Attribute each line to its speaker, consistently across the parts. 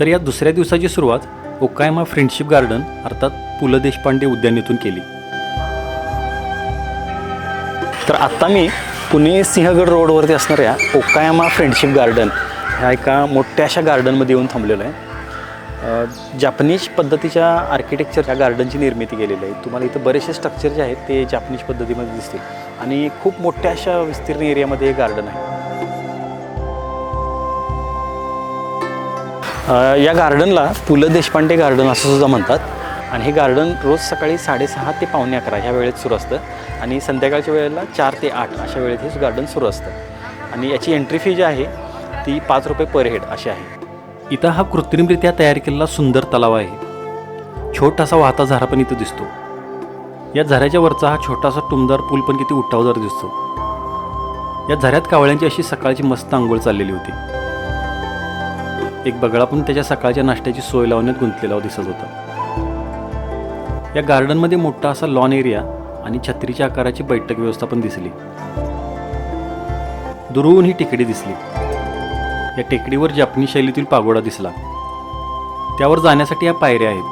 Speaker 1: तर या दुसऱ्या दिवसाची सुरुवात ओकायमा फ्रेंडशिप गार्डन अर्थात पु ल देशपांडे उद्यान केली. तर आत्ता मी पुणे सिंहगड रोडवरती असणाऱ्या ओकायामा फ्रेंडशिप गार्डन ह्या एका मोठ्या अशा गार्डनमध्ये येऊन थांबलेलो आहे. जापनीज पद्धतीच्या आर्किटेक्चर ह्या गार्डनची निर्मिती केलेली आहे. तुम्हाला इथं बरेचसे स्ट्रक्चर जे आहेत ते जापनीज पद्धतीमध्ये दिसतील. आणि खूप मोठ्या अशा विस्तीर्ण एरियामध्ये हे गार्डन आहे. या गार्डनला पु ल देशपांडे गार्डन असं सुद्धा म्हणतात. आणि हे गार्डन रोज सकाळी साडेसहा ते पावणे अकरा ह्या वेळेत सुरू असतं. आणि संध्याकाळच्या वेळेला चार ते आठ अशा वेळेत हे गार्डन सुरू असतं. आणि याची एंट्री फी जी आहे ती पाच रुपये पर हेड अशी आहे. इथं हा कृत्रिमरित्या तयार केलेला सुंदर तलाव आहे. छोटासा वाहता झरा पण इथं दिसतो. या झऱ्याच्या वरचा हा छोटासा टुमदार पूल पण किती उठावदार दिसतो. या झऱ्यात कावळ्यांची अशी सकाळची मस्त आंघोळ चाललेली होती. एक बगळा पण त्याच्या सकाळच्या नाश्त्याची सोय लावण्यात गुंतलेला दिसत होता. या गार्डनमध्ये मोठा असा लॉन एरिया आणि छत्रीच्या आकाराची बैठक व्यवस्था पण दिसली. दुरून ही टेकडी दिसली. या टेकडीवर जपनी शैलीतील पागोडा दिसला. त्यावर जाण्यासाठी या पायऱ्या आहेत.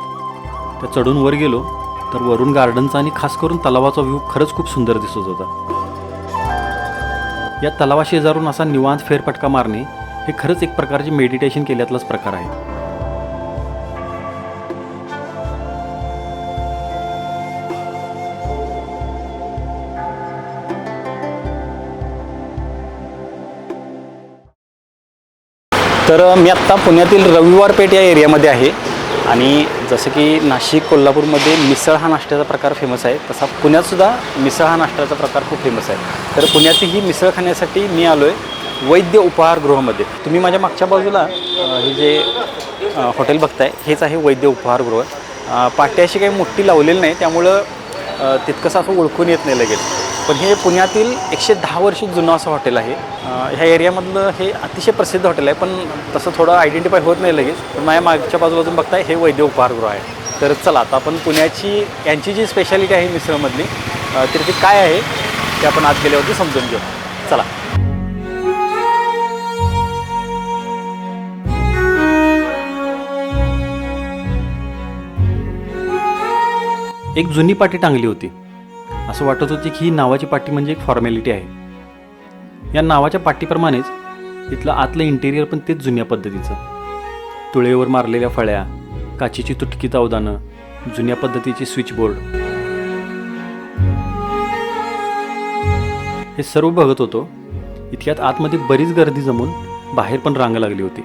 Speaker 1: त्या चढून वर गेलो तर वरून गार्डनचा आणि खास करून तलावाचा व्ह्यू खरंच खूप सुंदर दिसत होता. या तलावाशेजारून असा निवांत फेरफटका मारणे हे खरंच एक प्रकारचे मेडिटेशन केल्यातलाच प्रकार आहे तर मी आत्ता पुण्यातील रविवार पेठ या एरियामध्ये आहे. आणि जसं की नाशिक कोल्हापूरमध्ये मिसळ हा नाश्त्याचा प्रकार फेमस आहे. तसा पुण्यातसुद्धा मिसळ हा नाश्त्याचा प्रकार खूप फेमस आहे. तर पुण्याची ही मिसळ खाण्यासाठी मी आलो आहे वैद्य उपहारगृहामध्ये तुम्ही माझ्या मागच्या बाजूला हे जे हॉटेल बघताय हेच आहे वैद्य उपहारगृह पाट्या अशी काही मोठी लावलेली नाही त्यामुळं तितकंसं असं ओळखून येत नाही लगेच. पण हे पुण्यातील एकशे दहा वर्ष जुनं असं हॉटेल आहे. ह्या एरियामधलं हे अतिशय प्रसिद्ध हॉटेल आहे पण तसं थोडं आयडेंटिफाय होत नाही लगेच. पण माझ्या मागच्या बाजूबाजून बघताय हे वैद्य उपहारगृह आहे. तर चला आता आपण पुण्याची यांची जी स्पेशालिटी आहे मिसळमधली तर ती काय आहे ते आपण आज गेल्यावरती समजून घेऊ. चला. एक जुनी पाटी टांगली होती. असं वाटत होते की ही नावाची पाटी म्हणजे एक फॉर्मॅलिटी आहे. या नावाच्या पाटीप्रमाणेच इथलं आतलं इंटेरियर पण तेच जुन्या पद्धतीचं. तुळेवर मारलेल्या फळ्या काचेची तुटकी तावदानं जुन्या पद्धतीचे स्विचबोर्ड हे सर्व बघत होतो इतक्यात आतमध्ये बरीच गर्दी जमून बाहेर पण रांग लागली होती.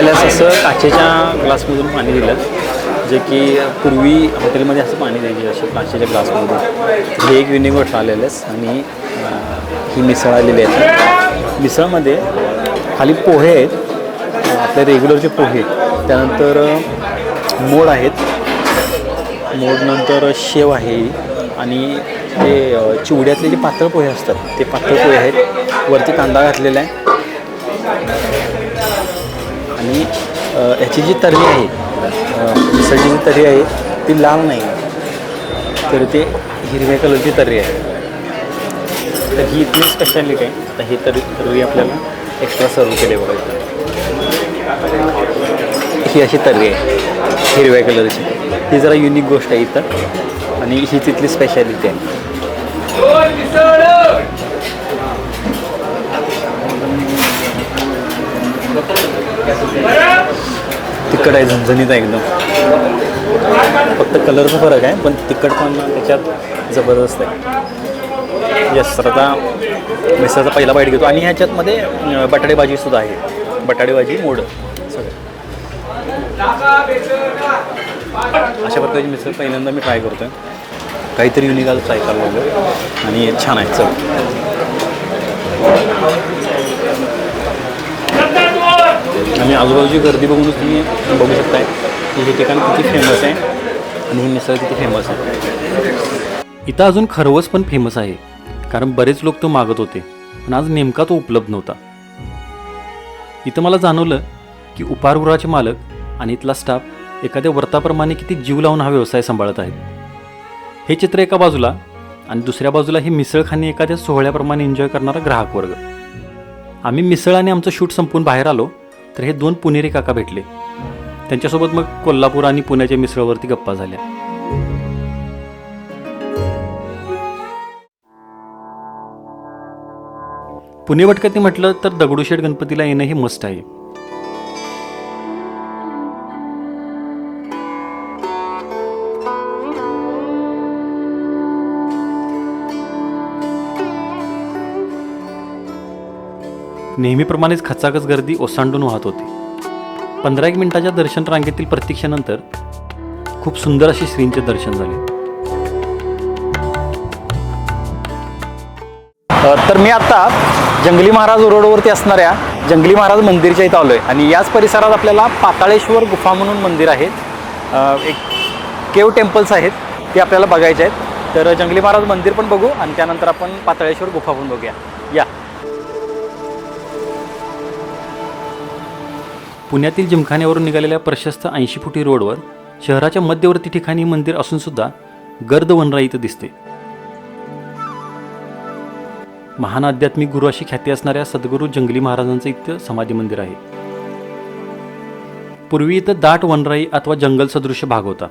Speaker 1: तर असं काचेच्या ग्लासमधून पाणी दिलं जे की पूर्वी हॉटेलमध्ये असं पाणी द्यायचे असे काचेच्या ग्लासमधून. हे एक युनिक गोष्ट आलेलंच आणि ही मिसळ आलेली आहे. मिसळमध्ये खाली पोहे आहेत आपले रेग्युलरचे पोहे त्यानंतर मोड आहेत. मोडनंतर शेव आहे आणि ते चिवड्यातले जे पातळ पोहे असतात ते पातळ पोहे आहेत. वरती कांदा घातलेला आहे. आणि याची जी तर्री आहे मिसळची जी तर्री आहे ती लाल नाही. तर ते हिरव्या कलरची तर्री आहे. तर ही इथली स्पेशालिटी आहे तर ही तर्री तर्री आपल्याला एक्स्ट्रा सर्व केली आहे ही अशी तर्री आहे हिरव्या कलरची. ही जरा युनिक गोष्ट आहे इथं. आणि ही तिथली स्पेशालिटी आहे. तिखट आहे झणझणीत आहे एकदम. फक्त कलरचा फरक आहे पण तिखट पण त्याच्यात जबरदस्त आहे. यस तर आता मिसळचा पहिला बाईट घेतो. आणि ह्याच्यातमध्ये बटाटे भाजीसुद्धा आहे. बटाटे भाजी मोड. सगळं. अशा प्रकारची मिसळ पहिल्यांदा मी ट्राय करतो आहे काहीतरी युनिक आज ट्राय करायला लागलो आणि छान आहे चल. आणि आजूबाजूची गर्दी बघूनच तुम्ही बघू शकताय की हे ठिकाण किती फेमस आहे आणि हे मिसळ किती फेमस आहे. इथं अजून खरवस पण फेमस आहे कारण बरेच लोक तो मागत होते पण आज नेमका तो उपलब्ध नव्हता. इथं मला जाणवलं
Speaker 2: की उपारगृहाचे मालक आणि इथला स्टाफ एखाद्या व्रताप्रमाणे किती जीव लावून हा व्यवसाय सांभाळत आहेत. हे चित्र एका बाजूला आणि दुसऱ्या बाजूला ही मिसळखाने एखाद्या सोहळ्याप्रमाणे एन्जॉय करणारा ग्राहक वर्ग. आम्ही मिसळ आणि आमचं शूट संपून बाहेर आलो तर हे दोन पुणेरी काका भेटले. त्यांच्यासोबत मग कोल्हापूर आणि पुण्याच्या मिसळवरती गप्पा झाल्या. पुणे वटकती म्हटलं तर दगडूशेठ गणपतीला येणं हे मस्त आहे. नेहमीप्रमाणेच खचाखच गर्दी ओसांडून वाहत होती. पंधरा एक मिनिटाच्या दर्शन रांगेतील प्रतीक्षेनंतर खूप सुंदर असे श्रींचे दर्शन झाले.
Speaker 1: तर मी आता जंगली महाराज रोडवरती असणाऱ्या जंगली महाराज मंदिरच्या इथं आलो आहे आणि याच परिसरात आपल्याला पाताळेश्वर गुफा म्हणून मंदिर आहे. एक केव टेम्पल्स आहेत ते आपल्याला बघायचे आहेत. तर जंगली महाराज मंदिर पण बघू आणि त्यानंतर आपण पाताळेश्वर गुफा पण बघूया. या.
Speaker 2: पुण्यातील जिमखान्यावरून निघालेल्या प्रशस्त ऐंशी फुटी रोडवर शहराच्या मध्यवर्ती ठिकाणी मंदिर असून सुद्धा गर्द वनराई इथं दिसते. महान आध्यात्मिक गुरु अशी ख्याती असणाऱ्या सद्गुरू जंगली महाराजांचं इथं समाधी मंदिर आहे. पूर्वी इथं दाट वनराई अथवा जंगल सदृश्य भाग होता.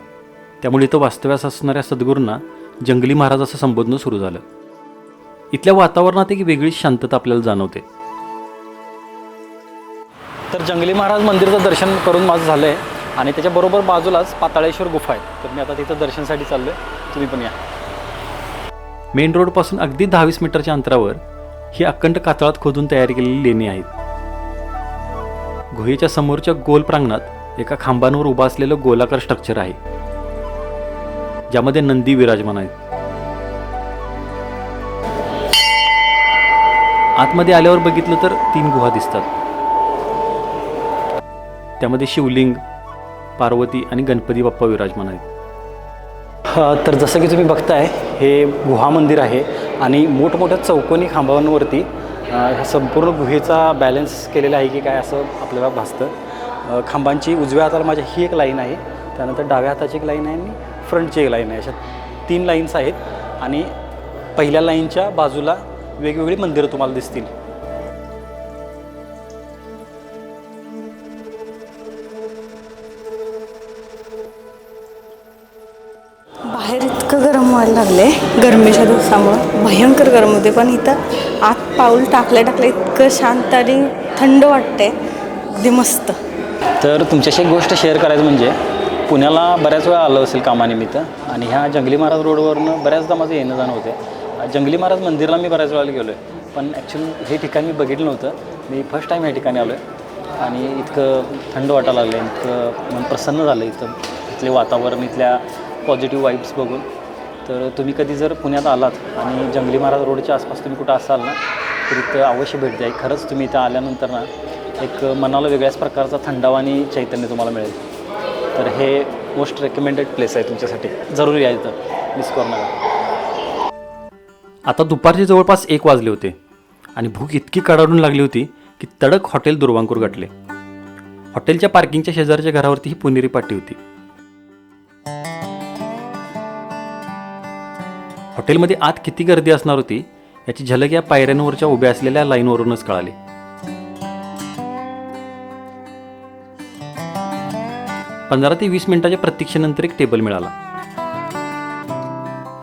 Speaker 2: त्यामुळे इथं वास्तव्यास असणाऱ्या सद्गुरूंना जंगली महाराज असं संबोधणं सुरू झालं. इथल्या वातावरणात एक वेगळीच शांतता आपल्याला जाणवते.
Speaker 1: तर जंगली महाराज मंदिरचं दर्शन करून माझं झालं आहे आणि त्याच्याबरोबर बाजूलाच पाताळेश्वर गुफा आहे. तर मी आता तिथं दर्शनसाठी चाललो आहे तुम्ही पण या.
Speaker 2: मेन रोडपासून अगदी दहावीस मीटरच्या अंतरावर ही अखंड कातळात खोदून तयार केलेली लेणी आहेत. गुहेच्या समोरच्या गोल प्रांगणात एका खांबांवर उभा असलेलं गोलाकार स्ट्रक्चर आहे. ज्यामध्ये नंदी विराजमान आहेत. आतमध्ये आल्यावर बघितलं तर तीन गुहा दिसतात. त्यामध्ये शिवलिंग पार्वती आणि गणपती बाप्पा विराजमान आहेत.
Speaker 1: तर जसं की तुम्ही बघताय हे गुहा मंदिर आहे आणि मोठमोठ्या चौकोनी खांबांवरती संपूर्ण गुहेचा बॅलन्स केलेला आहे की काय असं आपल्याला भासतं. खांबांची उजव्या हाताला माझ्या ही एक लाईन आहे त्यानंतर डाव्या हाताची एक लाईन आहे आणि फ्रंटची एक लाईन आहे. अशा तीन लाईन्स आहेत आणि पहिल्या लाईनच्या बाजूला वेगवेगळी मंदिरं तुम्हाला दिसतील.
Speaker 3: पावसामुळं भयंकर गरम होते. पण इथं आत पाऊल टाकल्या टाकल्या इतकं शांत आणि थंड वाटते अगदी मस्त.
Speaker 1: तर तुमच्याशी एक गोष्ट शेअर करायचं म्हणजे पुण्याला बऱ्याच वेळा आलं असेल कामानिमित्त आणि ह्या जंगली महाराज रोडवरनं बऱ्याचदा माझं येणं जाणं होते जंगली महाराज मंदिरला मी बऱ्याच वेळा गेलो आहे पण ॲक्च्युली हे ठिकाण मी बघितलं नव्हतं. मी फर्स्ट टाईम या ठिकाणी आलो आहे आणि इतकं थंड वाटायला लागलं इतकं मन प्रसन्न झालं इथं. इथले वातावरण इथल्या पॉझिटिव्ह वाईब्स बघून. तर तुम्ही कधी जर पुण्यात आलात आणि जंगली महाराज रोडच्या आसपास तुम्ही कुठं असाल ना तर इथं अवश्य भेट द्या. खरंच तुम्ही इथं आल्यानंतर ना एक मनाला वेगळ्याच प्रकारचा थंडावा आणि चैतन्य तुम्हाला मिळेल. तर हे मोस्ट रेकमेंडेड प्लेस आहे तुमच्यासाठी. जरूर या इथं. मिस करू नका.
Speaker 2: आता दुपारचे जवळपास एक वाजले होते आणि भूक इतकी कडाडून लागली होती की तडक हॉटेल दुर्वांकूर गाठले. हॉटेलच्या पार्किंगच्या शेजारच्या घरावरती ही पुणेरी पाटी होती. हॉटेलमध्ये आत किती गर्दी असणार होती याची झलक या पायऱ्यांवरच्या उभ्या असलेल्या लाईनवरूनच कळाली. पंधरा ते वीस मिनिटाच्या प्रतीक्षेनंतर एक टेबल मिळाला.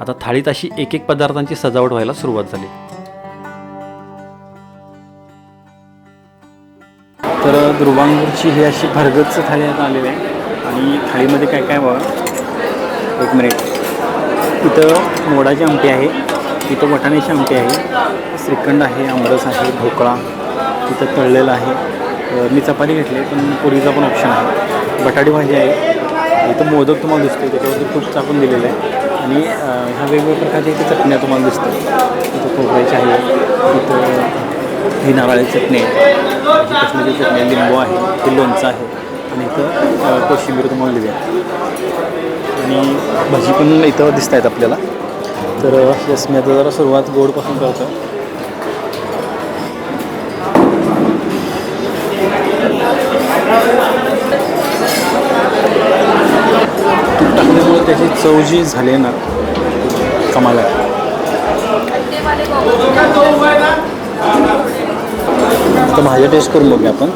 Speaker 2: आता थाळीत अशी एक एक पदार्थांची सजावट व्हायला सुरुवात झाली.
Speaker 1: तर दुर्वांगूरची ही अशी भरगतच थाळी आता आलेली आहे. आणि थाळीमध्ये काय काय बघा. एक मिनिट. इथं मोडाची आमटी आहे. इथं वटाण्याची आमटी आहे. श्रीखंड आहे आमरस आहे ढोकळा इथं तळलेलं आहे. मी चपाती घेतली पण पोळीचा पण ऑप्शन आहे. बटाटी भाजी आहे. इथं मोदक तुम्हाला दिसतो त्याच्यावरती खूप चाकून दिलेलं आहे. आणि ह्या वेगवेगळ्या प्रकारच्या इथे चटण्या तुम्हाला दिसतात इथं खोबऱ्याची आहे इथं ही नारळाची चटणी आहे. चटणी आहे, लिंबू आहे ते लोणचं आहे. आणि इथं कोशिंबीर तुम्हाला दिली आहे. आणि भाजी पण इथं दिसत आहेत आपल्याला. तर यस मी आता जरा सुरुवात गोडपासून करतो तूप टाकल्यामुळे त्याची चव जी झाली आहे ना कमाल आता तर माझ्या टेस्ट करून बघूया आपण.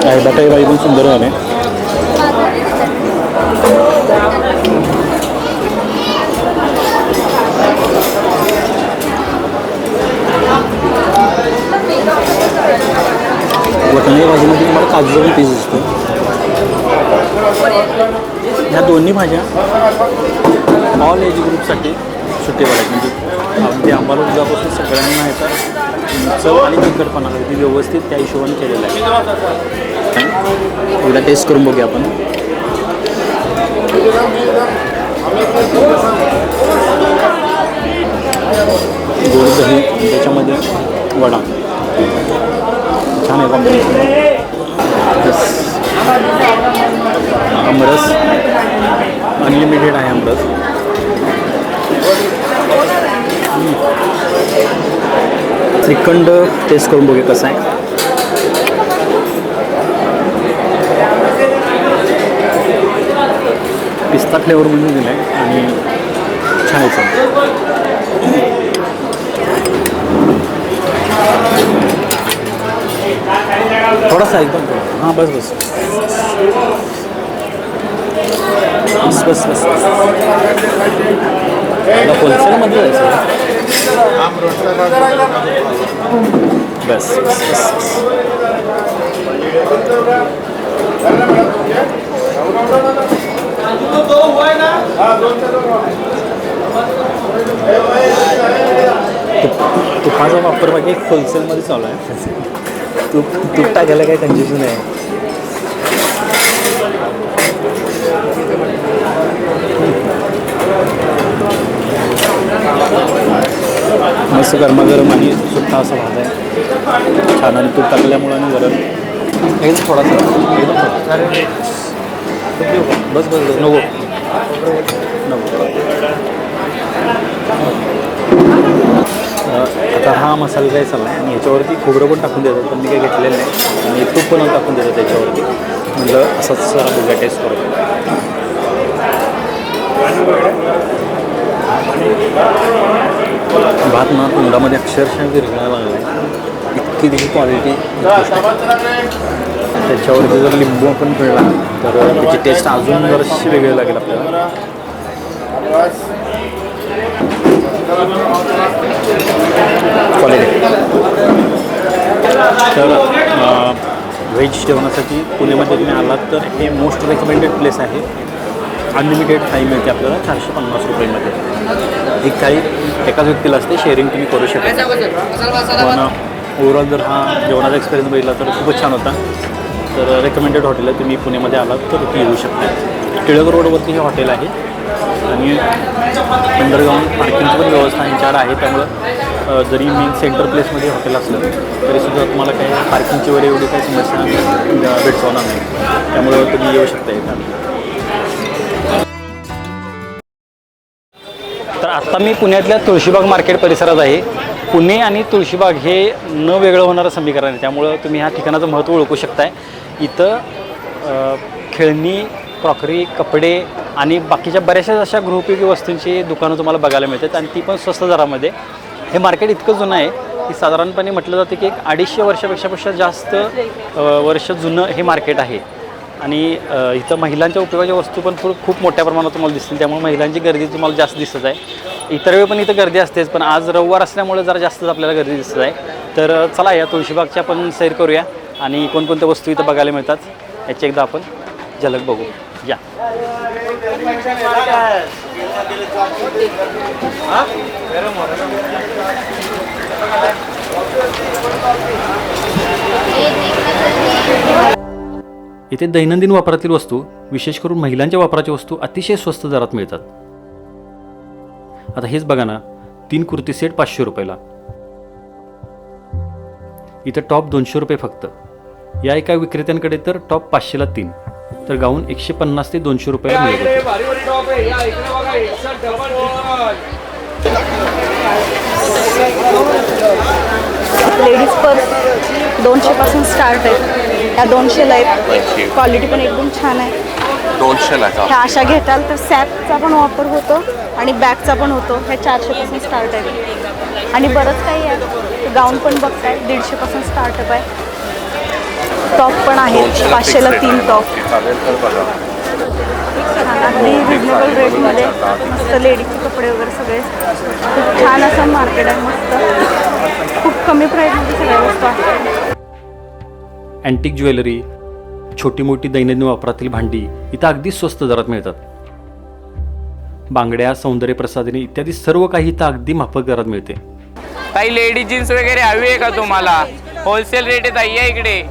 Speaker 1: आहे बटाई बाई पण सुंदर झाले वटाणे भाजीमध्ये तुम्हाला काजूचा पण पीस दिसतो ह्या दोन्ही भाज्या ऑल एज ग्रुपसाठी सुटेबल आहेत म्हणजे अगदी आम्हाला उद्यापासून सगळ्यांना येतात. चव आणि तिखटपणा अगदी व्यवस्थित त्या हिशोबाने केलेलं आहे एकदा टेस्ट करून बघूया आपण. गोड दही त्याच्यामध्ये वडा. छान आहे कॉम्बिनेशन आमरस. अनलिमिटेड आहे आमरस. श्रीखंड टेस्ट करून बघूया कसं आहे. पिस्ता फ्लेवरमध्ये दिलं आहे आणि छान आहे चव. थोडासा एकदम हां बस बस. बस बस बस. मला होलसेलमध्ये जायचं बस बस बस. बस तुप तुपाचा वापर बाकी होलसेलमध्ये चालू आहे. तूप तूप टाकायला काही कंजेशन आहे? मस्त गरमागरम आणि सुट्टा असा भात आहे. छान आणि तूप टाकल्यामुळं आणि गरम. एकदम थोडासा. एकदम थोडा. बस बस नको नको आता हा मसाला काय चालला आणि याच्यावरती खोबरं पण टाकून देतात पण मी काही घेतलेलं नाही. आणि तूप पण टाकून देतात त्याच्यावरती. म्हटलं असंच जरा बघा टेस्ट करू भात ना तोंडामध्ये अक्षरशः विरघळायला लागला आहे इतकी त्याची क्वालिटी त्याच्यावरती जर लिंबू आपण पिळला तर त्याची टेस्ट अजून जराशी वेगळी लागेल आपल्याला. क्वालिटी तर व्हेज जेवणासाठी पुण्यामध्ये तुम्ही आलात तर हे मोस्ट रेकमेंडेड प्लेस आहे. अनलिमिटेड थाळी मिळते आपल्याला चारशे पन्नास रुपयेमध्ये. ही थाळी एकाच व्यक्तीला असते शेअरिंग तुम्ही करू शकता. पण ओव्हरऑल जर हा जेवणाचा एक्सपिरियन्स बघितला तर खूपच छान होता. तर रेकमेंडेड हॉटेल आहे. तुम्ही पुण्यामध्ये आलात तर तुम्ही येऊ शकता. टिळक रोडवरती हे हॉटेल आहे. आणि अंडरग्राऊंड पार्किंगची पण व्यवस्था यांच्यावर आहे. त्यामुळं जरी मेन सेंटर प्लेसमध्ये हॉटेल असलं तरीसुद्धा तुम्हाला काही पार्किंगची वगैरे एवढी काही समस्या भेटवणार नाही. त्यामुळं तुम्ही येऊ शकता येतात तर आत्ता मी पुण्यातल्या तुळशीबाग मार्केट परिसरात आहे. पुणे आणि तुळशीबाग हे न वेगळं होणारं समीकरण आहे. त्यामुळं तुम्ही ह्या ठिकाणाचं महत्त्व ओळखू शकताय. इथं खेळणी क्रॉकरी कपडे आणि बाकीच्या बऱ्याचशा अशा गृहोपयोगी वस्तूंची दुकानं तुम्हाला बघायला मिळतात आणि ती पण स्वस्त दरामध्ये. हे मार्केट इतकं जुनं आहे की साधारणपणे म्हटलं जातं की एक अडीचशे वर्षापेक्षापेक्षा जास्त वर्ष जुनं हे मार्केट आहे. आणि इथं महिलांच्या उपयोगाच्या वस्तू पण खूप खूप मोठ्या प्रमाणात तुम्हाला दिसतील. त्यामुळे महिलांची गर्दी तुम्हाला जास्त दिसत आहे. इतर वेळी पण इथं गर्दी असतेच पण आज रविवार असल्यामुळे जरा जास्तच आपल्याला गर्दी दिसत आहे. तर चला या तुळशीबागच्या आपण सैर करूया आणि कोणकोणत्या वस्तू इथं बघायला मिळतात याची एकदा आपण झलक बघू. या.
Speaker 2: इथे दैनंदिन वापरातील वस्तू विशेष करून महिलांच्या वापराच्या वस्तू अतिशय स्वस्त दरात मिळतात. आता हेच बघा ना तीन कुर्ती सेट पाचशे रुपयाला. इथं टॉप दोनशे रुपये फक्त. या एका विक्रेत्यांकडे तर टॉप पाचशेला तीन. तर गाऊन एकशे पन्नास ते दोनशे रुपयाला मिळत होते.
Speaker 4: भारी भारी टॉप आहे. या इकडे बघा एकशे डबल
Speaker 3: लेडीज पर्स दोनशेपासून स्टार्ट आहेत ह्या दोनशेला आहेत क्वालिटी पण एकदम छान आहे.
Speaker 4: दोनशेला
Speaker 3: ह्या अशा घेताल तर सॅपचा पण वापर होतो आणि बॅगचा पण होतो. ह्या चारशेपासून स्टार्ट आहे. आणि बरंच काही आहे. गाऊन पण बघताय. दीडशेपासून स्टार्टअप आहे. टॉप पण आहेत पाचशेला तीन टॉप अगदी रिजनेबल रेटमध्ये मस्त लेडीजचे कपडे वगैरे सगळे. खूप छान असं मार्केट आहे मस्त. खूप कमी प्राईजमध्ये सगळ्या वस्तू आहेत.
Speaker 2: अँटिक ज्वेलरी छोटी मोठी दैनंदिन वापरातील भांडी इथं अगदी स्वस्त दरात मिळतात. बांगड्या सौंदर्य प्रसाधने इत्यादी सर्व काही इथं अगदी माफक दरात मिळते.
Speaker 5: ताई लेडीज जीन्स वगैरे हवी आहे का तुम्हाला? होलसेल रेट आहे ताई या इकडे.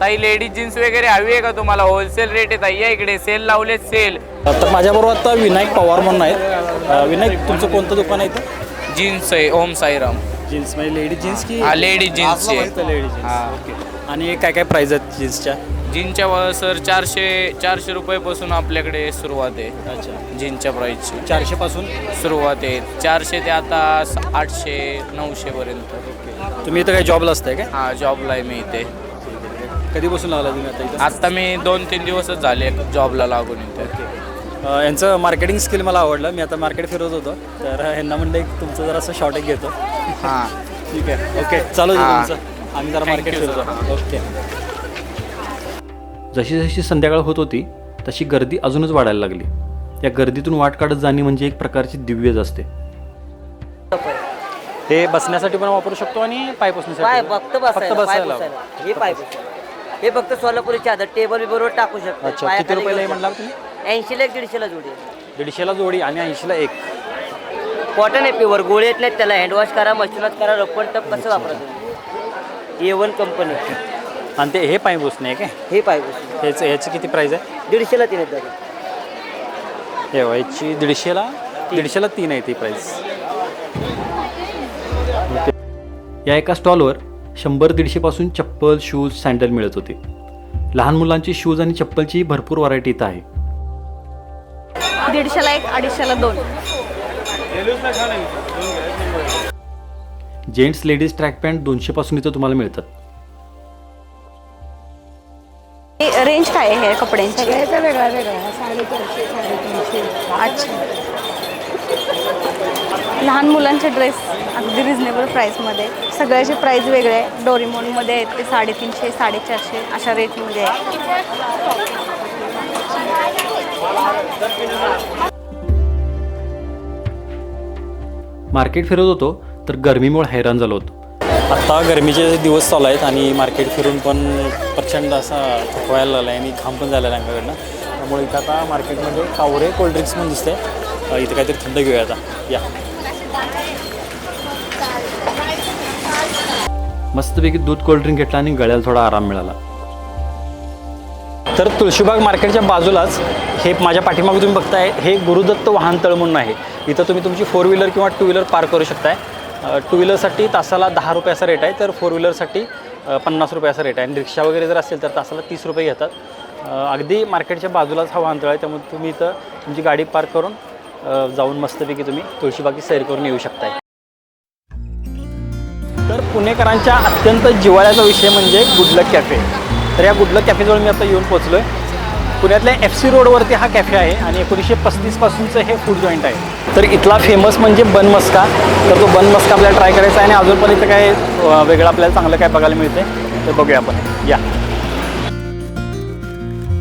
Speaker 5: ताई लेडीज जीन्स वगैरे हवी आहे का तुम्हाला? होलसेल रेट आहे ताई या इकडे. सेल लावलेत सेल.
Speaker 1: तर माझ्याबरोबर आता विनायक पवार म्हणून आहेत. विनायक तुमचं कोणतं दुकान आहे इथं?
Speaker 5: जीन्स आहे ओम साईराम.
Speaker 1: जीन्स म्हणजे लेडीज जीन्स की
Speaker 5: हा लेडीज जीन्सची
Speaker 1: लेडीज जीन्स.
Speaker 5: हा.
Speaker 1: ओके. आणि काय काय प्राईज आहेत जीन्सच्या?
Speaker 5: जीन्सच्या व- सर चारशे चारशे रुपयापासून आपल्याकडे सुरुवात आहे.
Speaker 1: अच्छा.
Speaker 5: जीन्सच्या प्राईसची
Speaker 1: चारशेपासून?
Speaker 5: सुरुवात आहे. चारशे ते आता स- आठशे नऊशे पर्यंत.
Speaker 1: तुम्ही इथं काय जॉबला असताय काय?
Speaker 5: हा जॉबला आहे मी इथे.
Speaker 1: कधीपासून लागला तुम्ही आता इथं?
Speaker 5: आता मी दोन तीन दिवसच झाले जॉबला लागून इथे.
Speaker 1: अ, यांचं मार्केटिंग स्किल मला आवडलं. मी आता मार्केट फिरत होतो. तर यांना म्हणलं एक तुमचं जरा असं शॉर्ट एक घेतो.
Speaker 5: हां.
Speaker 1: ठीक आहे. ओके. चालू दे
Speaker 5: हां.
Speaker 1: तुमचं. आम्ही जरा
Speaker 5: Thank
Speaker 1: मार्केट
Speaker 5: you,
Speaker 1: फिरतो. ओके.
Speaker 2: जशी जशी संध्याकाळ होत होती तशी गर्दी अजूनच वाढायला लागली. या गर्दीतून वाट काढत जाणे म्हणजे एक प्रकारची दिव्यच असते.
Speaker 1: हे बसण्यासाठी पण वापरू शकतो आणि पाय
Speaker 6: पाय
Speaker 1: पुसण्यासाठी
Speaker 6: फक्त बसायला पाय
Speaker 1: बसायला
Speaker 6: पुसायला. हे पाय पुसायला. हे फक्त सोलापुरी चादर टेबल बरोबर टाकू शकतो.
Speaker 1: अच्छा किती रुपयाला हे म्हणला तुम्ही?
Speaker 6: ऐंशीला एक दीडशेला जोडी.
Speaker 1: दीडशेला जोडी आणि ऐंशीला एक.
Speaker 6: कॉटन आहे प्युअर गोळे येत नाहीत त्याला. हँडवॉश करा मशीन वॉश करा रब्बर टप कसं वापरायचं ए वन कंपनी
Speaker 1: आणि ते हे पाय पुसणे आहे काय
Speaker 6: हे पाय.
Speaker 1: ह्याचं ह्याची किती प्राईज आहे?
Speaker 6: दीडशेला तीन येतात
Speaker 1: हे बघा, याची दीडशेला दीडशेला तीन आहे ती प्राईस
Speaker 2: या एका स्टॉलवर शंभर दीडशेपासून चप्पल शूज सँडल मिळत होते. लहान मुलांची शूज आणि चप्पलची भरपूर व्हरायटी इथं आहे.
Speaker 3: दीडशेला एक अडीचशेला दोन.
Speaker 2: जेंट्स लेडीज ट्रॅक पॅन्ट दोनशेपासून इथं तुम्हाला मिळतात
Speaker 3: रेंज काय आहे हे कपड्यांची
Speaker 7: सगळ्याचा वेगळा वेगळा साडेचारशे साडेतीनशे
Speaker 3: अच्छा. लहान मुलांचे ड्रेस अगदी रिजनेबल प्राईसमध्ये सगळ्याचे प्राईस वेगळे आहे. डोरीमोनमध्ये आहेत ते साडेतीनशे साडेचारशे अशा रेटमध्ये आहे.
Speaker 2: मार्केट फिरत होतो तर गरमीमुळे हैराण झालो होतो.
Speaker 1: आत्ता गरमीचे दिवस चालू आहेत आणि मार्केट फिरून पण प्रचंड असा थकवायला लागला आहे आणि घाम पण झालेला आहे अंगाकडनं. त्यामुळे इथं आता मार्केटमध्ये कावरे कोल्ड्रिंक्स पण दिसते इथं काहीतरी थंड घेऊया आता. या.
Speaker 2: मस्तपैकी दूध कोल्ड्रिंक घेतला आणि गळ्याला थोडा आराम मिळाला.
Speaker 1: तर तुळशीबाग मार्केटच्या बाजूलाच हे माझ्या पाठीमागे तुम्ही बघताय हे गुरुदत्त वाहनतळ म्हणून आहे. इथं तुम्ही तुमची फोर व्हीलर किंवा टू व्हीलर पार्क करू शकताय. टू व्हीलरसाठी तासाला दहा रुपयाचा रेट आहे तर फोर व्हीलरसाठी पन्नास रुपयाचा रेट आहे. आणि रिक्षा वगैरे जर असेल तर तासाला तीस रुपये घेतात. अगदी मार्केटच्या बाजूलाच हा वाहनतळ आहे त्यामुळे तुम्ही इथं तुमची गाडी पार्क करून जाऊन मस्तपैकी तुम्ही तुळशीबागी सैर करून येऊ शकताय. तर पुणेकरांच्या अत्यंत जिव्हाळ्याचा विषय म्हणजे गुडलक कॅफे तर या गुडलक कॅफेजवळ मी आता येऊन पोचलो आहे पुण्यातल्या एफ सी रोडवरती हा कॅफे आहे आणि एकोणीसशे पस्तीसपासूनचं हे फूड जॉईंट आहे. तर इथला फेमस म्हणजे बन मस्का. तर तो बन मस्का आपल्याला ट्राय करायचा आहे आणि अजून पण इथं काय वेगळं आपल्याला चांगलं काय बघायला मिळते तर बघूया आपण. या.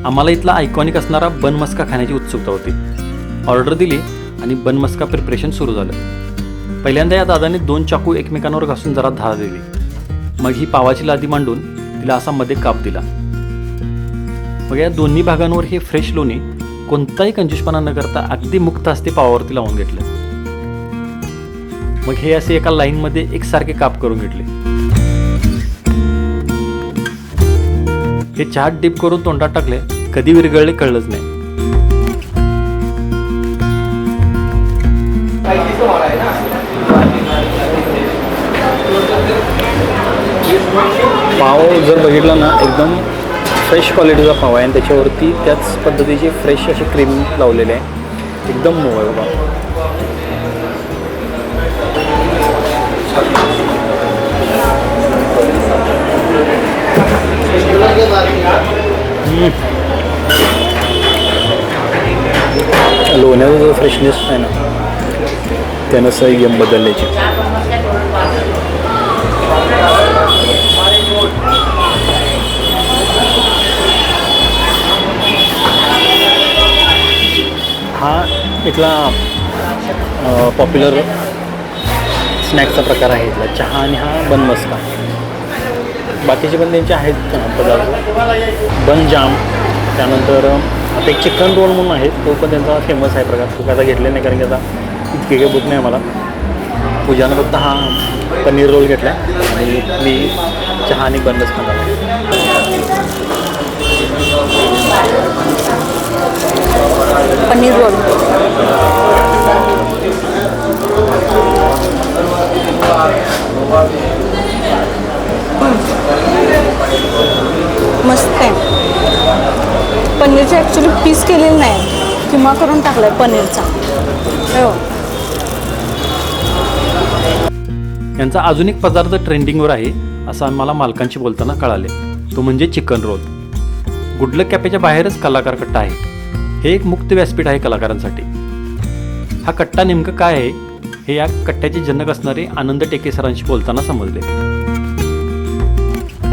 Speaker 2: आम्हाला इथला आयकॉनिक असणारा बन मस्का खाण्याची उत्सुकता होती. ऑर्डर दिली आणि बन मस्का प्रिपरेशन सुरू झालं. पहिल्यांदा या दादाने दोन चाकू एकमेकांवर घासून जरा धार दिली. मग ही पावाची लादी मांडून तिला असा मध्ये काप दिला. मग या दोन्ही भागांवर हे फ्रेश लोणी कोणताही कंजूसपणा न करता अगदी मुक्त असते पावावरती लावून घेतलं. मग हे असे एका लाईनमध्ये एकसारखे काप करून घेतले. हे चहात डिप करून तोंडात टाकले कधी विरघळले कळलंच नाही.
Speaker 1: पाव जर बघितला ना एकदम फ्रेश क्वालिटीचा खवा आहे आणि त्याच्यावरती त्याच पद्धतीचे फ्रेश असे क्रीम लावलेले आहे. एकदम मोव आहे बाबा लोण्याचा जो फ्रेशनेस आहे ना त्यानं सही गेम बदलल्याची इथला पॉप्युलर स्नॅक्सचा प्रकार आहे इथला चहा आणि हा बन मस्का बाकीचे पण त्यांचे आहेत पदार्थ? बन जाम त्यानंतर आता एक चिकन रोल म्हणून आहे तो पण त्यांचा फेमस आहे प्रकार. तो काय आता घेतले नाही कारण की आता इतके काही बुक नाही मला पूजानं फक्त हा पनीर रोल घेतला आणि मी चहा आणि बनच खाणार
Speaker 3: पनीर रोल. किमा करून टाकलाय पनीरचा. हो.
Speaker 2: यांचा अजून एक पदार्थ ट्रेंडिंगवर आहे असं मला मालकांशी बोलताना कळाले. तो म्हणजे चिकन रोल. गुडलक कॅफेच्या बाहेरच कलाकार कट्टा आहे. हे एक मुक्त व्यासपीठ आहे कलाकारांसाठी. हा कट्टा नेमकं काय आहे हे या कट्ट्याचे जनक असणारे आनंद टेके सरांशी बोलताना समजले.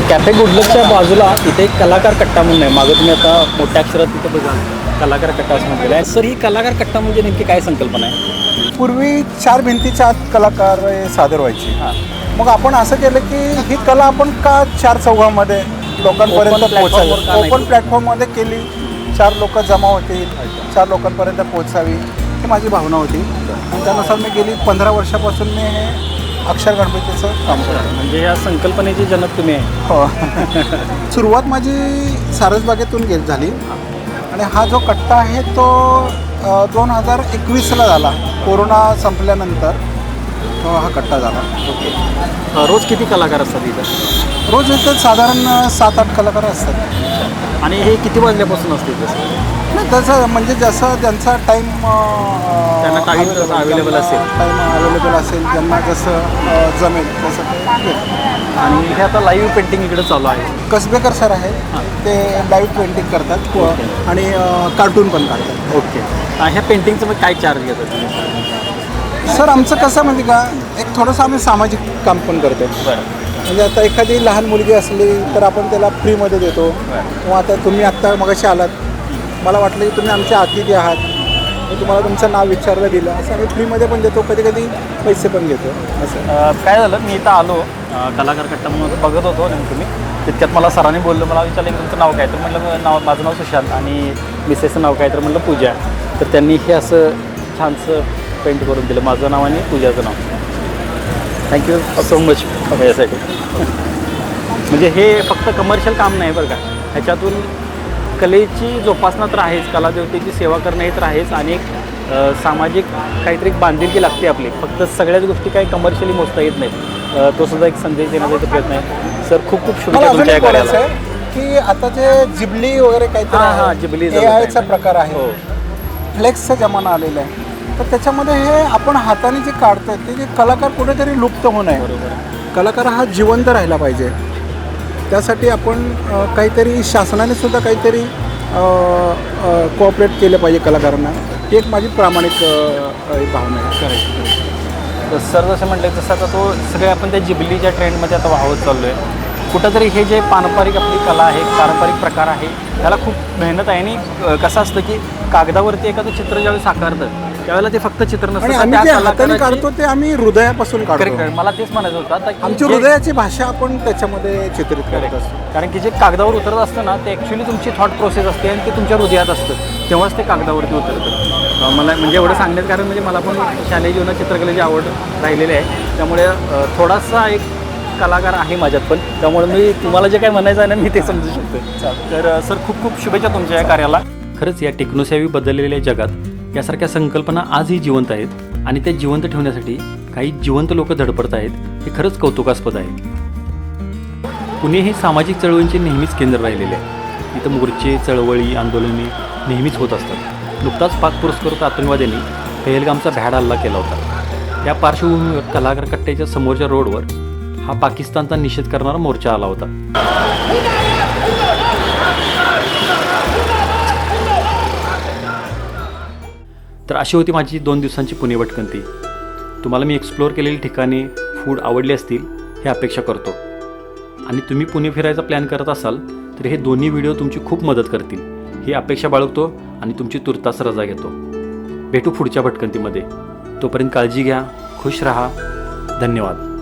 Speaker 1: कॅफे गुडलकच्या बाजूला इथे एक कलाकार कट्टा म्हणून आहे. मागं तुम्ही आता मोठ्या अक्षरात तिथे बघा कलाकार कट्टा असं म्हटलेलं आहे सर ही कलाकार कट्टा म्हणजे नेमकी काय संकल्पना आहे?
Speaker 8: पूर्वी चार भिंतीच्या आत कलाकार सादर व्हायचे.
Speaker 1: हां.
Speaker 8: मग आपण असं केलं की ही कला आपण का चार चौघामध्ये लोकांपर्यंत
Speaker 1: Open platform वर का
Speaker 8: पोहोचावी
Speaker 1: नाही?
Speaker 8: ओपन प्लॅटफॉर्ममध्ये केली. चार लोक जमा होतील चार लोकांपर्यंत पोहोचावी. ही माझी भावना होती. आणि त्यानुसार मी गेली. पंधरा वर्षापासून मी हे अक्षर गणपतीचं काम करतो
Speaker 1: म्हणजे या संकल्पनेचे जनक तुम्ही आहे.
Speaker 8: हो. सुरुवात माझी सारसबागेतून गे झाली. आणि हा जो कट्टा आहे तो दोन हजार एकवीसला झाला. कोरोना संपल्यानंतर तो हा कट्टा झाला.
Speaker 1: अ, रोज किती कलाकार असतात इथं?
Speaker 8: रोज इथं साधारण सात आठ कलाकार असतात.
Speaker 1: आणि हे किती वाजल्यापासून असते तसं
Speaker 8: नाही तसं म्हणजे जसं त्यांचा टाईम
Speaker 1: त्यांना जसं available असेल.
Speaker 8: टाईम अवेलेबल असेल ज्यांना जसं जमेल तसं.
Speaker 1: आणि हे आता लाईव्ह पेंटिंग इकडे चालू आहे.
Speaker 8: कसबेकर सर आहेत ते लाईव्ह पेंटिंग करतात. आणि कार्टून पण काढतात
Speaker 1: ओके ह्या पेंटिंगचं मग काय चार्ज घेतात? तुम्ही
Speaker 8: सर आमचं कसं म्हणजे का? एक थोडंसं आम्ही सामाजिक काम पण करतो. म्हणजे आता एखादी लहान मुलगी असली तर आपण त्याला फ्रीमध्ये देतो. किंवा आता तुम्ही आत्ता मगाशी आलात. मला वाटलं की तुम्ही आमचे अतिथी आहात. मी तुम्हाला तुमचं नाव विचारलं दिलं असं आम्ही फ्रीमध्ये पण देतो कधी कधी पैसे पण घेतो. असं.
Speaker 1: काय झालं मी इथं आलो. कलाकार कट्टा म्हणून बघत होतो नेमकं मी. तितक्यात मला सरांनी बोललं मला विचारलं की तुमचं नाव काय? तर म्हटलं नाव माझं नाव सुशांत आणि मिसेसचं नाव काय? तर म्हटलं पूजा. तर त्यांनी हे असं छानसं पेंट करून दिलं माझं नाव आणि पूजाचं नाव. थँक्यू सो मच यासाठी म्हणजे हे फक्त कमर्शियल काम नाही बरं का. ह्याच्यातून कलेची जोपासना तर आहेच कलादेवतेची सेवा करणं हे तर आहेच आणि एक सामाजिक काहीतरी बांधिलकी लागते आपली. फक्त सगळ्याच गोष्टी काही कमर्शियली मोजता येत नाहीत. तो सुद्धा एक संदेश देण्याचा प्रयत्न आहे. सर खूप खूप शुभेच्छा तुमच्या कार्याला.
Speaker 8: की आता जे जिबली वगैरे काहीतरी
Speaker 1: हां, हां, जिबली
Speaker 8: आयचा. प्रकार आहे.
Speaker 1: हो.
Speaker 8: फ्लेक्सचा जमाना आलेला आहे. तर त्याच्यामध्ये हे आपण हाताने जे काढतोय ते जे कलाकार कुठेतरी लुप्त होऊ नये. कलाकार हा जिवंत राहिला पाहिजे. त्यासाठी आपण काहीतरी शासनाने सुद्धा काहीतरी कोऑपरेट केलं पाहिजे कलाकारांना. ही एक माझी प्रामाणिक भावना आहे.
Speaker 1: तर सर जसं म्हटलं तसं आता तो सगळे आपण त्या जिबलीच्या ट्रेंडमध्ये आता वाहवत चाललो आहे कुठंतरी हे जे पारंपरिक आपली कला आहे पारंपरिक प्रकार आहे त्याला खूप मेहनत आहे आणि कसं असतं की कागदावरती एखादं चित्र ज्यावेळी साकारतं त्यावेळेला ते फक्त चित्र नसतं
Speaker 8: आणि आम्ही जे हाताने काढतो ते आम्ही हृदयापासून काढतो.
Speaker 1: मला तेच म्हणायचं होतं आता की
Speaker 8: आमची हृदयाची भाषा आपण त्याच्यामध्ये चित्रित करत असतो.
Speaker 1: कारण की जे कागदावर उतरत असतं ना ते ॲक्च्युली तुमची थॉट प्रोसेस असते आणि ते तुमच्या हृदयात असतं. तेव्हाच ते कागदावरती उतरतं. मला म्हणजे एवढं सांगण्यात कारण म्हणजे मला पण शालेय जीवनात चित्रकलेची आवड राहिलेली आहे. त्यामुळे थोडासा एक कलाकार आहे माझ्यात पण. त्यामुळे मी तुम्हाला जे काय म्हणायचं आहे ना मी ते समजू शकतो तर सर खूप खूप शुभेच्छा तुमच्या या कार्याला.
Speaker 2: खरंच या टेक्नोसेवी बदललेल्या जगात यासारख्या संकल्पना आजही जिवंत आहेत आणि त्या जिवंत ठेवण्यासाठी काही जिवंत लोक धडपडत आहेत हे खरंच कौतुकास्पद आहे. पुणे हे सामाजिक चळवळींचे नेहमीच केंद्र राहिलेले आहे इथं मोर्चे चळवळी आंदोलने नेहमीच होत असतात. नुकताच पाक पुरस्कृत आतंकवाद्यांनी पहलगामचा भ्याड हल्ला केला होता. या पार्श्वभूमीवर कलाकार कट्ट्याच्या समोरच्या रोडवर हा पाकिस्तानचा निषेध करणारा मोर्चा आला होता. तर अशी होती माझी दोन दिवसांची पुणे भटकंती तुम्हाला मी एक्सप्लोअर केलेली ठिकाणे फूड आवडली असतील हे अपेक्षा करतो. आणि तुम्ही पुणे फिरायचा प्लॅन करत असाल तर हे दोन्ही व्हिडिओ तुमची खूप मदत करतील. ही अपेक्षा बाळगतो आणि तुमची तुर्तास रजा घेतो. भेटू पुढच्या भटकंतीमध्ये तोपर्यंत काळजी घ्या खुश राहा. धन्यवाद.